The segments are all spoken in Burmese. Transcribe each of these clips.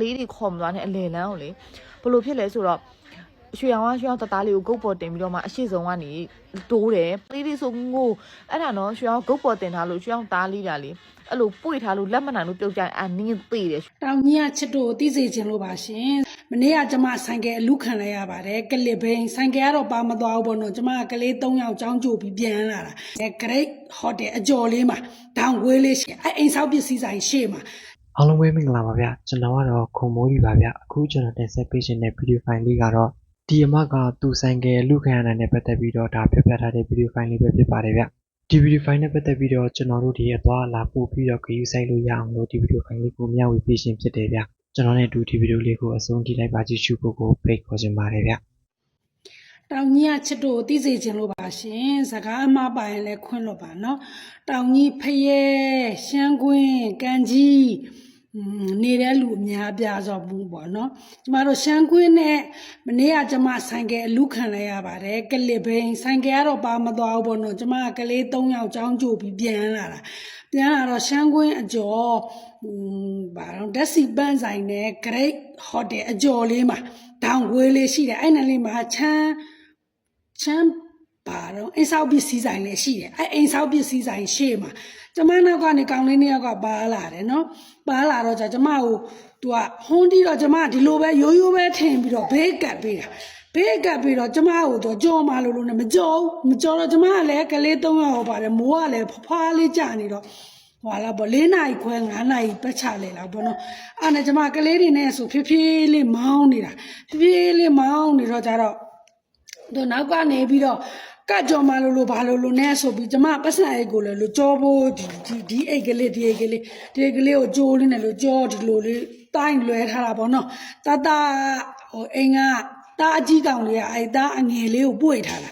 လေးတွေခေါ်မသွားနဲ့အလေလန်းကိုလေဘလို့ဖြစ်လဲဆိုတော့ရွှေရောင်ကရွှေရောင်တသားလေးကိုဂုတ်ပေါ်တင်ပြီးတော့မှအရှိဆုံးကနေတိုးတယ်လေးလေးဆိုငိုအဲ့ဒါနော်ရွှေရောင်ဂုတ်ပေါ်တင်ထားလို့ရွှေရောင်သားလေးတာလေအဲ့လိုပွေထားလို့လက်မနိုင်လို့ပြုတ်ကြရင်အနင်းသေးတယ်တောင်ကြီးကချစ်တို့ကိုသိစေခြင်းလို့ပါရှင်မနေ့ကကျမဆိုင်ကယ်အလူခံလိုက်ရပါတယ်ကလစ်ဘိန်းဆိုင်ကယ်ကတော့ပါမသွားဘူးပေါ့နော်ကျမကကလေး၃ယောက်ចောင်းကြိုပြီးပြန်လာတာအဲ great hotel အကျော်လေးမှာဒေါင်ဝေးလေးရှင်အဲအိမ်ဆောက်ပစ္စည်းဆိုင်ရှေ့မှာ အားလုံးပဲမင်္ဂလာပါဗျကျွန်တော်ကတော့ခုံမိုးကြီးပါဗျအခုကျွန်တော်တင်ဆက်ပေးခြင်းတဲ့ဗီဒီယိုဖိုင်လေးကတော့ဒီအမကသူဆိုင်ကယ်လူခံရတဲ့နဲ့ပတ်သက်ပြီးတော့ဒါပြပြထားတဲ့ဗီဒီယိုဖိုင်လေးပဲဖြစ်ပါတယ်ဗျဒီဗီဒီယိုဖိုင်နဲ့ပတ်သက်ပြီးတော့ကျွန်တော်တို့ဒီအသွားအလာပို့ပြီးတော့ခရီးဆိုင်လို့ရအောင်လို့ဒီဗီဒီယိုဖိုင်လေးကိုမျှဝေပေးခြင်းဖြစ်တယ်ဗျကျွန်တော်နဲ့အတူဒီဗီဒီယိုလေးကိုအဆုံးထိလိုက်ပါကြည့်ရှုဖို့ကိုဖိတ်ခေါ်ချင်ပါတယ်ဗျတောင်ကြီးကချစ်တို့ကိုသိစေခြင်းလို့ပါရှင်စကားအမှားပါရင်လည်းခွင့်လို့ပါနော်တောင်ကြီးဖယဲရှမ်းကွင်းကန်ကြီးอืม နေတဲ့လူအများအပြားဆိုဘူးပေါ့နော်ကျမတို့ရှမ်းကွင်းနဲ့မနေ့ကကျမဆိုင်ကယ်အလူခံလိုက်ရပါတယ်ကလစ်ဘိန်းဆိုင်ကယ်ကတော့ပါမသွားဘူးပေါ့နော်ကျမကကလေး၃ယောက်ចောင်းကြိုပြီးပြန်လာတာပြန်လာတော့ရှမ်းကွင်းအကျော်อืมဘာတော့ဓာတ်စီပန်းဆိုင်နဲ့ great hotel အကျော်လေးမှာဒေါင်ဝေးလေးရှိတယ်အဲ့နယ်လေးမှာချမ်း ချမ်း ပါတော့အိမ်ဆောက်ပစ္စည်းဆိုင်လည်းရှိတယ်အဲအိမ်ဆောက်ပစ္စည်းဆိုင်ရှေ့မှာကျမနောက်ကနေကောင်လေးနှစ်ယောက်ကပါလာတယ်နော်ပါလာတော့じゃကျမကိုသူကဟွန်းတီးတော့ကျမဒီလိုပဲရိုးရိုးပဲထင်ပြီးတော့ဘေးကပ်ပေးတာဘေးကပ်ပြီးတော့ကျမကိုတော့ကြော်မလို့လို့နဲ့မကြော်ဘူးမကြော်တော့ကျမကလည်းကလေး၃ယောက်ပါတယ်မိုးကလည်းဖွားလေးကြာနေတော့ဟွာလာပေါ့၄နာရီခွဲ၅နာရီပတ်ချလေလောက်ပေါ့နော်အဲ့ဒါကျမကလေးတွေနဲ့ဆိုဖြည်းဖြည်းလေးမောင်းနေတာဖြည်းဖြည်းလေးမောင်းနေတော့ကြတော့သူနောက်ကနေပြီးတော့ ကတ်ကြော်မလို့လို့ဘာလို့လို့နဲ့ဆိုပြီးကျမပတ်စံအိတ်ကိုလည်းလို့ကြောဖို့ဒီဒီဒီအိတ်ကလေးဒီအိတ်ကလေးဒီအိတ်ကလေးကိုကြိုးလေးနဲ့လို့ကြောဒီလိုလေးတိုင်းလွဲထားတာပေါ့နော်တတဟိုအိမ်ကတာအကြီးကောင်လေးကအဲ့တာအငယ်လေးကိုပွေထားတာ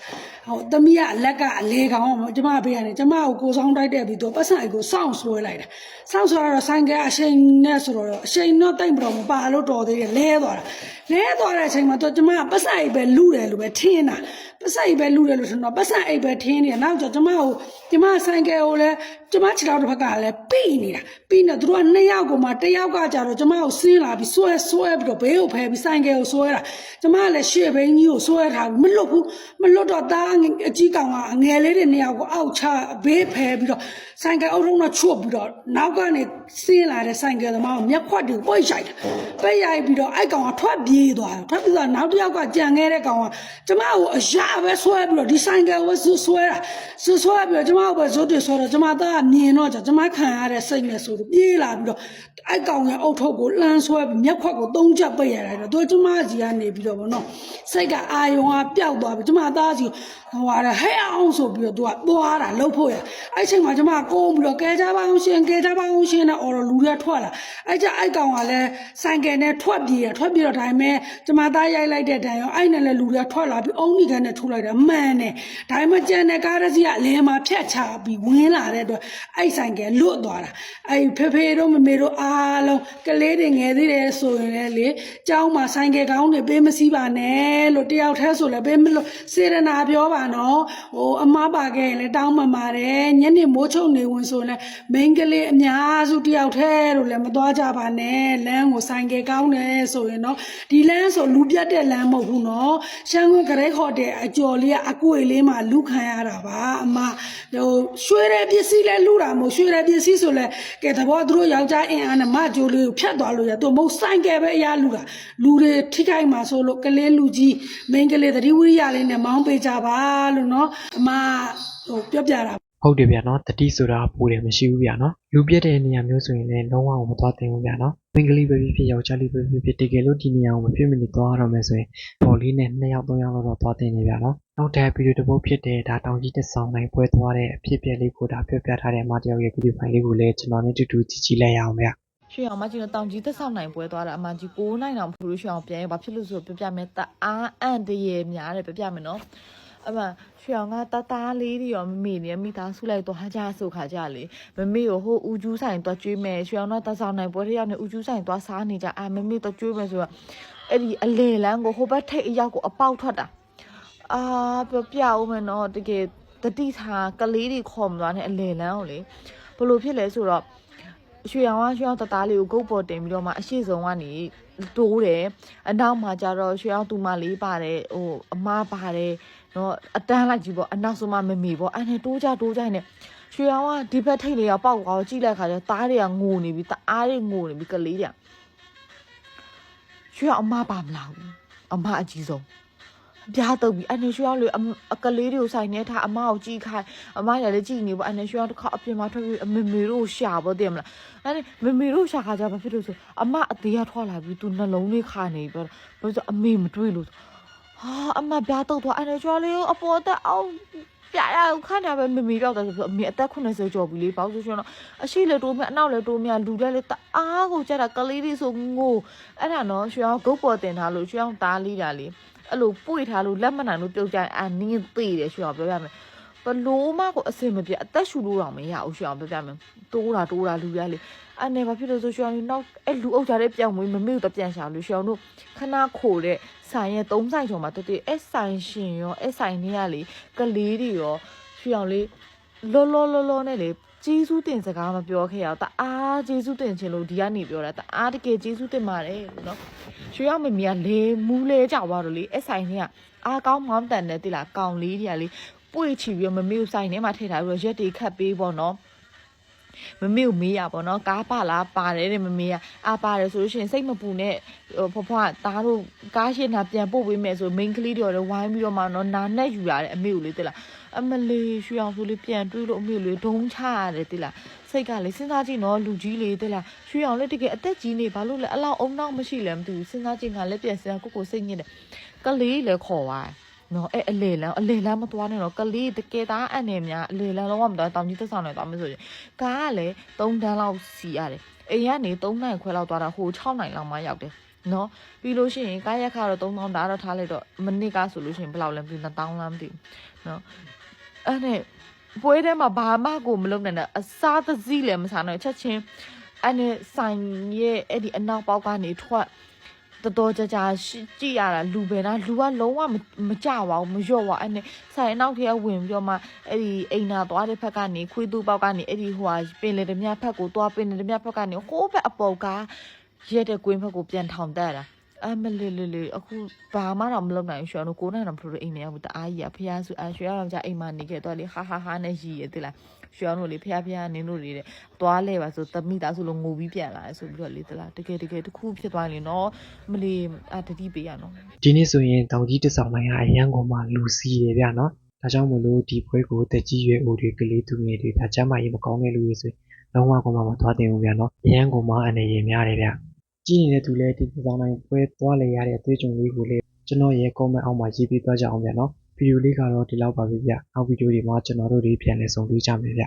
ဟိုသမီးကအလက်ကအလေကောင်ကျမဘေးကနေကျမကိုကိုဆောင်တိုက်တဲ့ပြီးတော့ပတ်စံအိတ်ကိုစောင့်ဆွဲလိုက်တာစောင့်ဆွဲတော့ဆိုင်ကအချိန်နဲ့ဆိုတော့အချိန်တော့တိတ်မတော်မပါလို့တော်သေးတယ်လဲသွားတာ လဲသွားတဲ့အချိန်မှာတော့ကျမကပတ်စံအိတ်ပဲလူတယ်လို့ပဲထင်တာပတ်စံအိတ်ပဲလူတယ်လို့ဆိုတော့ပတ်စံအိတ်ပဲထင်းနေတယ်နောက်ကျကျမကိုကျမဆိုင်ကယ်ကိုလည်းကျမခြေထောက်တစ်ဖက်ကလည်းပိနေတာပိနေသူတို့ကနှစ်ယောက်ကိုမှတစ်ယောက်ကကြတော့ကျမကိုဆင်းလာပြီးဆွဲဆွဲပြီးတော့ဘေးကိုဖယ်ပြီးဆိုင်ကယ်ကိုဆွဲတာကျမကလည်းရှေ့ဘိန်းကြီးကိုဆွဲထားပြီးမလွတ်ဘူးမလွတ်တော့တားအကြီးကောင်ကအငယ်လေးတွေနှစ်ယောက်ကိုအောက်ချဘေးဖယ်ပြီးတော့ဆိုင်ကယ်အုပ်ထုံးတော့ချွတ်ပြီးတော့နောက်ကနေဆင်းလာတဲ့ဆိုင်ကယ်သမားကိုမျက်ခွက်တွေပွိတ်ဆိုင်တာပိတ်ရိုက်ပြီးတော့အဲ့ကောင်ကထွက်ပြေးသွားတယ်ထွက်ပြေးသွားနောက်တစ်ယောက်ကကြံခဲ့တဲ့ကောင်ကကျမကိုအရာပဲဆွဲပြီးတော့ဒီဆိုင်ကယ်ကိုဆွဆွဲတာဆွဆွဲပြီးတော့ကျမကိုပဲဇွတ်တွေဆွဲတော့ကျမသားကမြင်တော့ကျမခံရတဲ့စိတ်နဲ့ဆိုတော့ပြေးလာပြီးတော့အဲ့ကောင်ရဲ့အုတ်ထုတ်ကိုလှမ်းဆွဲပြီးမျက်ခွက်ကိုသုံးချက်ပိတ်ရတယ်တော့သူကျမစီကနေပြီးတော့ဗောနော်စိတ်ကအာယုံကပျောက်သွားပြီကျမသားစီဟိုဟာဟဲ့အောင်ဆိုပြီးတော့သူကသွားတာလှုပ်ဖို့ရအဲ့ချိန်မှာကျမကုန်းပြီးတော့ကဲကြပါအောင်ရှင်ကဲကြပါအောင်ရှင်နဲ့အော်တော့လူတွေထွက်လာအဲ့ကြအဲ့ကောင်ကလည်းဆိုင်ကယ်နဲ့ထွက်ပြေးရထွက်ပြေးတော့ဒါပေမဲ့ကျမသားရိုက်လိုက်တဲ့တန်ရောအဲ့နဲ့လည်းလူတွေထွက်လာပြီးအုံနီကန်နဲ့ထိုးလိုက်တာမှန်တယ်ဒါပေမဲ့ကျန်တဲ့ကားတစ်စီးကအလဲမှာဖြတ်ချပြီးဝင်လာတဲ့အတွက်အဲ့ဆိုင်ကယ်လွတ်သွားတာအဲ့ဖေဖေတို့မမေတို့အားလုံးကလေးတွေငယ်သေးတယ်ဆိုရင်လည်းလေကျောင်းမှာဆိုင်ကယ်ကောင်းတွေပေးမစည်းပါနဲ့လို့တယောက်တည်းဆိုလည်းပေးမလို့စေရနာပြောပါနော်ဟိုအမားပါခဲ့ရင်လည်းတောင်းပန်ပါတယ်ညနေမိုးချုပ်နေဝင်ဆိုရင်လည်းမိန်းကလေးအများစုတယောက်တည်းလို့လည်းမသွားကြပါနဲ့လမ်းကိုဆိုင်ကယ်ကောင်းတယ်ဆိုရင်တော့ဒီလမ်းဆိုလူပြတ်တဲ့လမ်းမဟုတ်ဘူးနော်ရှမ်းကွန်းဂရိတ်ခေါ်တဲ့အကျော်လေးကအကွေလေးမှာလူခံရတာပါအမဟိုရွှေတဲ့ပစ္စည်းလဲလူတာမဟုတ်ရွှေတဲ့ပစ္စည်းဆိုလဲကဲတဘောသူတို့ယောက်ျားအင်အားနဲ့မကြိုးလေးကိုဖြတ်သွားလို့ရသူမဟုတ်ဆိုင်ကယ်ပဲအရာလူတာလူတွေထိခိုက်မှာဆိုလို့ကလေးလူကြီးမိန်းကလေးသတိဝိရိယလေးနဲ့မောင်းပေးကြပါလို့နော်အမဟိုပြောပြတာ ဟုတ်တယ်ဗျာနော်တတိဆိုတာပိုတယ်မရှိဘူးဗျာနော်လူပြက်တဲ့နေရာမျိုးဆိုရင်လည်းလုံးဝမသွားသင့်ဘူးဗျာနော်မင်္ဂလိပဲဖြစ်ဖြစ်ယောက်ျားလေးပဲဖြစ်ဖြစ်တကယ်လို့ဒီနေရာကိုမဖြစ်မနေသွားရတော့မယ်ဆိုရင်ပေါ်လေးနဲ့နှစ်ယောက်သုံးယောက်လောက်တော့သွားသင့်နေဗျာနော်နောက်တဲ့ဗီဒီယိုတစ်ပုဒ်ဖြစ်တဲ့ဒါတောင်ကြီးတစ်ဆောင်နိုင်ပွဲသွားတဲ့အဖြစ်အပျက်လေးကိုဒါပြောပြထားတဲ့မတယောက်ရဲ့ဗီဒီယိုဖိုင်လေးကိုလည်းကျွန်တော်နဲ့တူတူကြည့်ကြည့်လိုက်ရအောင်ဗျာရွှေအောင်မကြီးတော့တောင်ကြီးသက်ဆောင်နိုင်ပွဲသွားတာအမကြီး9နိုင်အောင်ဖလူရွှေအောင်ပြန်ရဘာဖြစ်လို့ဆိုပြပြမယ်တအားအန်တရေများတယ်ပြပြမယ်နော် အမရွှေအောင်ကတသားလေးတွေရောမမေနေမိသားစုလိုက်တော့ဟာကြဆိုခါကြလေမမေကိုဟိုဦးကျူးဆိုင်တော့ကျွေးမယ်ရွှေအောင်တော့သက်ဆောင်နိုင်ပွဲထရောက်နေဦးကျူးဆိုင်တော့စားနေကြအာမမေတော့ကျွေးမယ်ဆိုတော့အဲ့ဒီအလေလန်းကိုဟိုဘက်ထိတ်အရောက်ကိုအပေါက်ထွက်တာအာပြပြအောင်မယ်နော်တကယ်တတိထားကလေးတွေခေါ်မသွားနဲ့အလေလန်းကိုလေဘလို့ဖြစ်လဲဆိုတော့ရွှေရောင်ကရွှေရောင်တသားလေးကိုဂုတ်ပေါ်တင်ပြီးတော့မှအရှိဆုံးကနေတိုးတယ်အနောက်မှာကျတော့ရွှေရောင်သူမလေးပါတယ်ဟိုအမပါတယ် နော်အတန်းလိုက်ကြီးပေါ့အနောက်ဆုံးမှမမေပေါ့အဲ့နဲ့တိုးကြတိုးကြနေရွှေရောင်ကဒီဘက်ထိတ်လေးကပေါက်သွားတော့ကြည့်လိုက်ခါကျသားတွေကငိုနေပြီတအားတွေငိုနေပြီကလေးတွေကရွှေရောင်အမပါမလားဘူးအမအကြီးဆုံးပြားတော့ပြီအနေရွှေရောက်လေအမအကလေးတွေကိုဆိုင်နေထားအမကိုကြည့်ခိုင်းအမရလည်းကြည့်နေပေါ့အနေရွှေရောက်တစ်ခါအပြင်မှာထွက်ပြီးအမေမေတို့ရှာပေါ့တည်မလားအဲ့ဒီမေမေတို့ရှာခါကြဘာဖြစ်လို့ဆိုအမအသေးကထွက်လာပြီးသူနှလုံးလေးခါနေပြီဘာလို့ဆိုအမေမတွေ့လို့ ဟာအမပြားတော့သွားအနေရွှေလေးအပေါ်တက်အောင်ပြရအောင်ခါတာပဲမေမေပြောက်တယ်ဆိုအမေအသက်80ကျော်ပြီလေဘာလို့ဆိုရှင်တော့အရှိလေတိုးမြအနောက်လေတိုးမြလူတဲ့လေတအားကိုကြက်တာကလေးတွေဆိုငိုအဲ့ဒါနော်ရွှေအောင်ဂုတ်ပေါ်တင်ထားလို့ရွှေအောင်သားလေးတာလေအဲ့လိုပွေထားလို့လက်မနိုင်လို့ပြုတ်ကြရင်အနင်းသေးတယ်ရှေ့အောင်ပြောပြမယ် ဘလို့မကိုအစင်မပြတ်အသက်ရှူလို့တော့မရဘူးရှေ့အောင်ပြောပြမယ်တိုးတာတိုးတာလူရလေအဲ့နေဘာဖြစ်လို့ဆိုရှေ့အောင်ဒီနောက်အဲ့လူအုပ်ကြတဲ့ပြောင်းမွေးမမေ့တော့ပြန်ရှာလို့ရှေ့အောင်တို့ခဏခိုတဲ့ဆိုင်ရဲ့သုံးဆိုင်ကျော်မှာတတိအဲ့ဆိုင်ရှင်ရောအဲ့ဆိုင်နေရလေကလေးတွေရောရှေ့အောင်လေလောလောလောလောနဲ့လေကျေးဇူးတင်စကားမပြောခဲ့ရအောင်တအားကျေးဇူးတင်ချင်လို့ဒီကနေပြောတာတအားတကယ်ကျေးဇူးတင်ပါတယ်လို့နော်ရွှေရောက်မမီကလေမူးလဲကြသွားတော့လေအဲ့ဆိုင်တွေကအားကောင်းမောင်းတန်တဲ့တိလားကောင်လေးတွေကလေ ပွေချီပြီးတော့မမေကိုဆိုင်ထဲမှာထည့်ထားပြီးတော့ရက်တွေခတ်ပေးပေါ့နော်မမေကိုမေးရပေါ့နော်ကားပါလားပါတယ်တဲ့မမေကအာပါတယ်ဆိုလို့ရှိရင်စိတ်မပူနဲ့ဟိုဖွားဖွားတားတို့ကားရှင်းတာပြန်ပို့ပေးမယ်ဆို main ကလေးတွေတော့ဝိုင်းပြီးတော့မှနော်နာနဲ့ယူရတယ်အမေကိုလေတိလားအမလေးရွှေအောင်ဆိုလေးပြန်တွေးလို့အမေကိုလေဒုံးချရတယ်တိလားစိတ်ကလေစဉ်းစားကြည့်နော်လူကြီးလေးတိလားရွှေအောင်လေတကယ်အသက်ကြီးနေဘာလို့လဲအလောက်အုံနောက်မရှိလဲမသိဘူးစဉ်းစားကြည့်ငါလက်ပြန်စဉ်းစားကိုကိုစိတ်ညစ်တယ်ကလေးလည်းခေါ်သွားတယ် နော်အဲ့အလေလန်းအလေလန်းမသွားနဲ့တော့ကလေးတကယ်သားအန်နေများအလေလန်းလုံးဝမသွားတောင်ကြီးသက်ဆောင်နေသွားမယ်ဆိုရင်ကားကလည်း3တန်းလောက်စီရတယ်အိမ်ကနေ3နိုင်ခွဲလောက်သွားတာဟို6နိုင်လောက်မှရောက်တယ်နော်ပြီးလို့ရှိရင်ကားရက်ခါတော့3000ဒါတော့ထားလိုက်တော့မနစ်ကဆိုလို့ရှိရင်ဘယ်လောက်လဲမသိဘူး1000လားမသိဘူးနော်အဲ့နဲ့ပွဲထဲမှာဘာမှကိုမလုပ်နိုင်တဲ့အစားသစည်းလည်းမစားနိုင်ချက်ချင်းအဲ့နဲ့ဆိုင်ရဲ့အဲ့ဒီအနောက်ပေါက်ကနေထွက် တော်တော်ကြာကြာရှိကြည့်ရတာလူပဲလားလူကလုံးဝမမကြပါဘူးမလျော့ပါဘူးအဲ့နဲ့ဆိုင်အနောက်ထဲကဝင်ပြီးတော့မှအဲ့ဒီအိမ်နာသွားတဲ့ဘက်ကနေခွေးတူပေါက်ကနေအဲ့ဒီဟိုဟာပင်လေဓမြဘက်ကိုသွားပင်လေဓမြဘက်ကနေဟိုးဘက်အပေါ်ကားရက်တဲ့ကွင်းဘက်ကိုပြန်ထောင်တက်တာအမလေးလေးလေးအခုဘာမှတော့မလုပ်နိုင်ဘူးရွှေတော့ကိုနိုင်တော့ဖလို့အိမ်နေရောက်တအားကြီးอ่ะဖះဆိုအရွှေတော့ကြာအိမ်မှာနေခဲ့တော့လေဟာဟာဟာနဲ့ရီရတိလား ရွှေအောင်လို့လေဖះဖះနင်းလို့လေတဲ့သွားလဲပါဆိုတမိသားဆိုလို့ငိုပြီးပြန်လာတယ်ဆိုပြီးတော့လေတလားတကယ်တကယ်တစ်ခုဖြစ်သွားရင်နော်မလီအတတိပေးရနော်ဒီနေ့ဆိုရင်တောင်ကြီးတစ်ဆောင်ပိုင်းကအရန်ကုန်မှာလူစီတယ်ဗျနော်ဒါကြောင့်မလို့ဒီပွဲကိုတက်ကြီးရွယ်အိုတွေကလေးသူငယ်တွေဒါကျမ်းမာရေးမကောင်းတဲ့လူတွေဆိုရင်လုံးဝကုန်မှာမသွားတင်ဘူးဗျနော်အရန်ကုန်မှာအနေရများတယ်ဗျကြည့်နေတဲ့သူလည်းဒီတစ်ဆောင်တိုင်းပွဲသွားလေရတဲ့အတွေ့အကြုံလေးကိုလည်းကျွန်တော်ရဲ့ comment အောက်မှာရေးပေးသွားကြအောင်ဗျနော် ဗီဒီယိုလေးကတော့ဒီလောက်ပါပဲဗျနောက်ဗီဒီယိုတွေမှာကျွန်တော်တို့တွေပြန်လည်ဆုံတွေ့ကြမယ်ဗျ